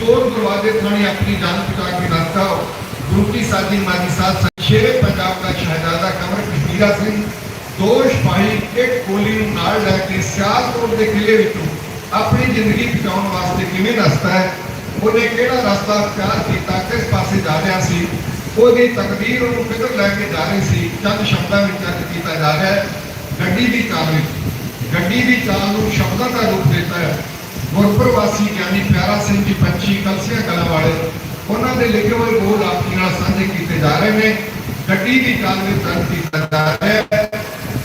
ਤੋੜ ਦਰਵਾਜ਼ੇ ਥਾਣੀ ਆਪਣੀ ਜਾਨ ਬਚਾ ਕੇ ਰਸਤਾ ਗੁਰੂ ਕੀ ਸਾਜੀ ਮਾਜੀ ਸਾਧ ਸ਼ੇਰੇ ਪੰਜਾਬ ਦਾ ਸ਼ਹਿਜ਼ਾਦਾ ਕਮਰ ਕਸ਼ਮੀਰਾ ਸਿੰਘ, ਦੋ ਸਿਪਾਹੀ, ਇੱਕ ਗੋਲੀ ਨੂੰ ਨਾਲ ਲੈ ਕੇ ਸਿਆਲਕੋਟ ਦੇ ਕਿਲੇ ਵਿੱਚੋਂ ਆਪਣੀ ਜ਼ਿੰਦਗੀ ਬਚਾਉਣ ਵਾਸਤੇ ਕਿਵੇਂ ਰਸਤਾ ਹੈ, ਉਹਨੇ ਕਿਹੜਾ ਰਸਤਾ ਅਖਤਿਆਰ ਕੀਤਾ, ਕਿਸ ਪਾਸੇ ਜਾ ਰਿਹਾ ਸੀ, ਉਹਦੀ ਤਕਦੀਰ ਉਹਨੂੰ ਕਿੱਧਰ ਲੈ ਕੇ ਜਾ ਰਹੀ ਸੀ, ਚੰਦ ਸ਼ਬਦਾਂ ਵਿੱਚ ਅਰਥ ਕੀਤਾ ਜਾ ਰਿਹਾ ਹੈ, ਗੱਡੀ ਦੀ ਚਾਲ ਵਿੱਚ, ਗੱਡੀ ਦੀ ਚਾਲ ਨੂੰ ਸ਼ਬਦਾਂ ਦਾ ਰੂਪ ਦਿੱਤਾ ਹੈ ਗੁਰਪ੍ਰਵਾਸੀ ਗਿਆਨੀ ਪਿਆਰਾ ਸਿੰਘ ਜੀ ਪੰਛੀ ਕਲਸੀਆਂ ਕਲਾ ਵਾਲੇ, ਉਹਨਾਂ ਦੇ ਲਿਖੇ ਹੋਏ ਬੋਲ ਆਪਣੀ ਨਾਲ ਸਾਂਝੇ ਕੀਤੇ ਜਾ ਰਹੇ ਨੇ। ਗੱਡੀ ਦੀ ਚਾਲ ਵਿੱਚ ਅਰਥ ਕੀਤਾ ਜਾ ਰਿਹਾ ਹੈ।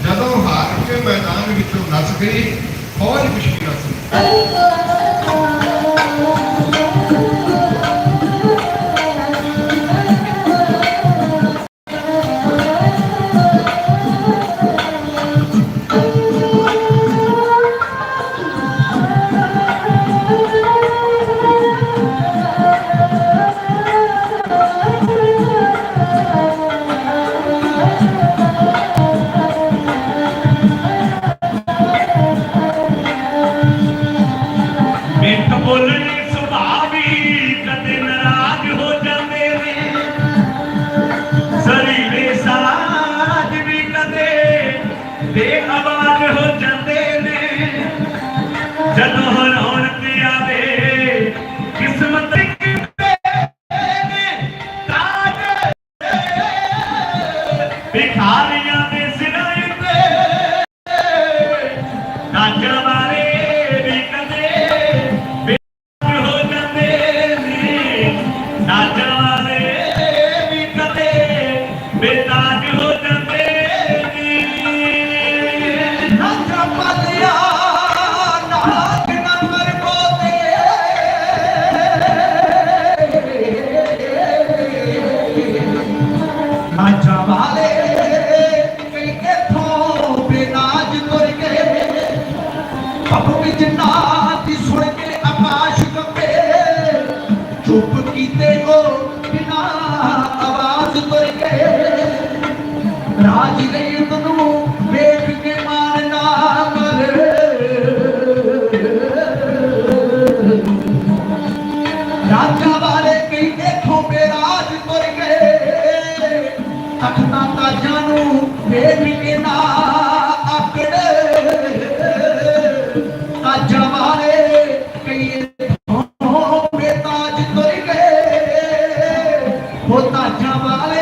ਜਦੋਂ ਹਾਰ ਕੇ ਮੈਦਾਨ ਵਿੱਚੋਂ ਨਸ ਗਈ, ਫੌਜ ਮੁਸ਼ਕਿਲ ਸੀ ਬੇਆਵਾਜ਼ ਹੋ ਜਾਂਦੇ ਨੇ। ਜਦੋਂ ਰਾਜ ਲਈ ਤਨੂੰ ਵੇਖ ਕੇ ਮਾਨ ਮਰੇ ਰਾਜਾ ਵਾਲੇ ਕਈ ਦੇਖੋ ਬੇਰਾਜ ਤੁਰ ਗਏ। ਤਖਤਾਂ ਤਾਜਾਂ ਨੂੰ ਵੇਖ ਕੇ ਨਾ ਆਕੜੇ। ਤਾਜਾਂ ਵਾਲੇ ਕਈ ਦੇਖੋ ਬੇਤਾਜ ਤੁਰ ਗਏ। ਉਹ ਤਾਜਾਂ ਵਾਲੇ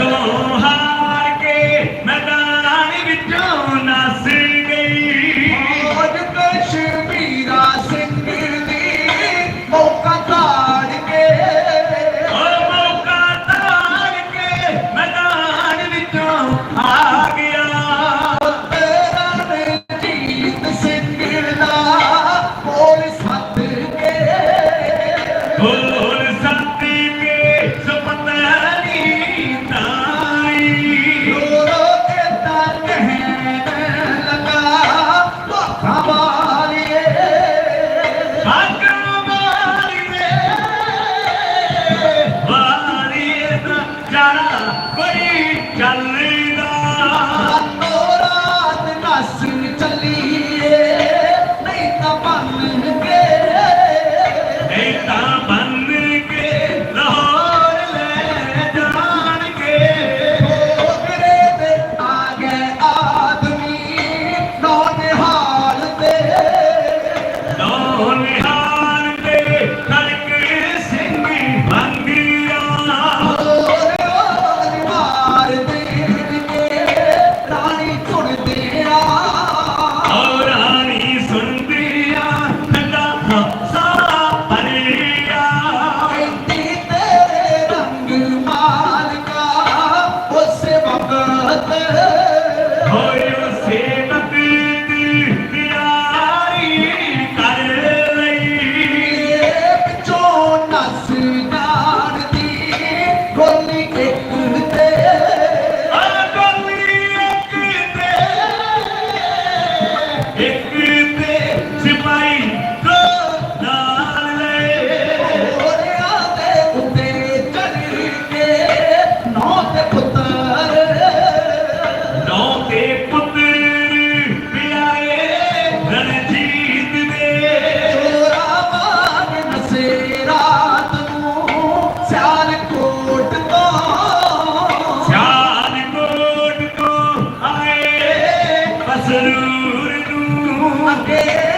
ਜਦੋਂ ਦਾ ਸਰੂਰ ਨੂੰ ਅੱਗੇ